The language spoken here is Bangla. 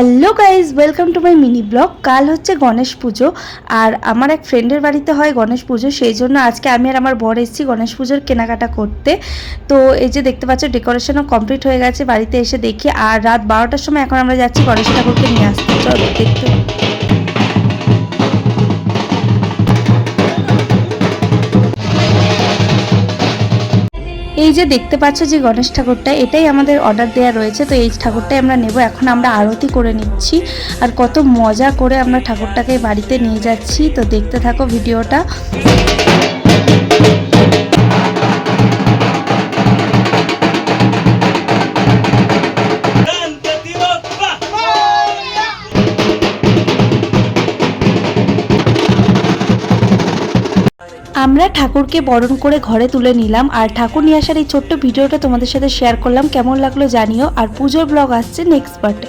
Hello guys welcome to my mini vlog কাল হচ্ছে গণেশ পুজো আর আমার এক ফ্রেন্ডের বাড়িতে হয় গণেশ পুজো, সেই জন্য আজকে আমি আর আমার বর এসেছি গণেশ পুজোর কেনাকাটা করতে। তো এই যে দেখতে পাচ্ছ ডেকোরেশনও কমপ্লিট হয়ে গেছে, বাড়িতে এসে দেখি। আর রাত বারোটার সময় এখন আমরা যাচ্ছি গণেশ ঠাকুরকে নিয়ে আসতে। চলো, দেখতে এই যে দেখতে পাচ্ছ যে গণেশ ঠাকুরটা, এটাই আমাদের অর্ডার দেওয়া রয়েছে। তো এই ঠাকুরটাই আমরা নেব। এখন আমরা আরতি করে নিচ্ছি। আর কত মজা করে আমরা ঠাকুরটাকে বাড়িতে নিয়ে যাচ্ছি। তো দেখতে থাকো ভিডিওটা। আমরা ঠাকুরকে বরণ করে ঘরে তুলে নিলাম। আর ঠাকুর নিয়ে আসার এই ছোট্ট ভিডিওটা তোমাদের সাথে শেয়ার করলাম। কেমন লাগল জানিও। আর পুজোর ব্লগ আসছে নেক্সট পার্টে